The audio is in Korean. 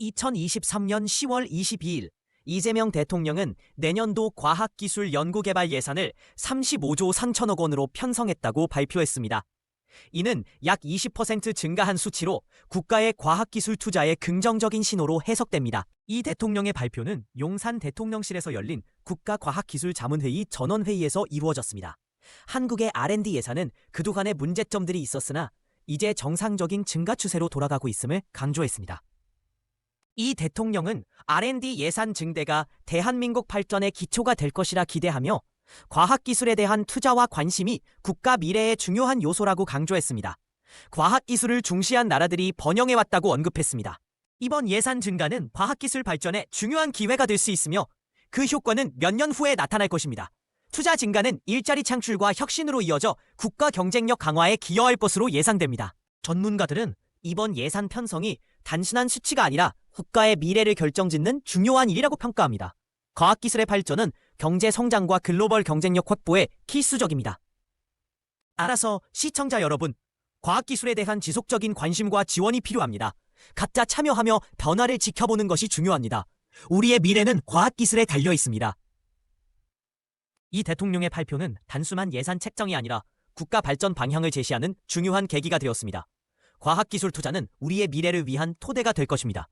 2023년 10월 22일 이재명 대통령은 내년도 과학기술 연구개발 예산을 35조 3천억 원으로 편성했다고 발표했습니다. 이는 약 20% 증가한 수치로 국가의 과학기술 투자에 긍정적인 신호로 해석됩니다. 이 대통령의 발표는 용산 대통령실에서 열린 국가과학기술자문회의 전원회의에서 이루어졌습니다. 한국의 R&D 예산은 그동안의 문제점들이 있었으나 이제 정상적인 증가 추세로 돌아가고 있음을 강조했습니다. 이 대통령은 R&D 예산 증대가 대한민국 발전의 기초가 될 것이라 기대하며 과학기술에 대한 투자와 관심이 국가 미래의 중요한 요소라고 강조했습니다. 과학기술을 중시한 나라들이 번영해왔다고 언급했습니다. 이번 예산 증가는 과학기술 발전에 중요한 기회가 될 수 있으며 그 효과는 몇 년 후에 나타날 것입니다. 투자 증가는 일자리 창출과 혁신으로 이어져 국가 경쟁력 강화에 기여할 것으로 예상됩니다. 전문가들은 이번 예산 편성이 단순한 수치가 아니라 국가의 미래를 결정짓는 중요한 일이라고 평가합니다. 과학기술의 발전은 경제 성장과 글로벌 경쟁력 확보에 필수적입니다. 알아서 시청자 여러분, 과학기술에 대한 지속적인 관심과 지원이 필요합니다. 각자 참여하며 변화를 지켜보는 것이 중요합니다. 우리의 미래는 과학기술에 달려 있습니다. 이 대통령의 발표는 단순한 예산 책정이 아니라 국가 발전 방향을 제시하는 중요한 계기가 되었습니다. 과학기술 투자는 우리의 미래를 위한 토대가 될 것입니다.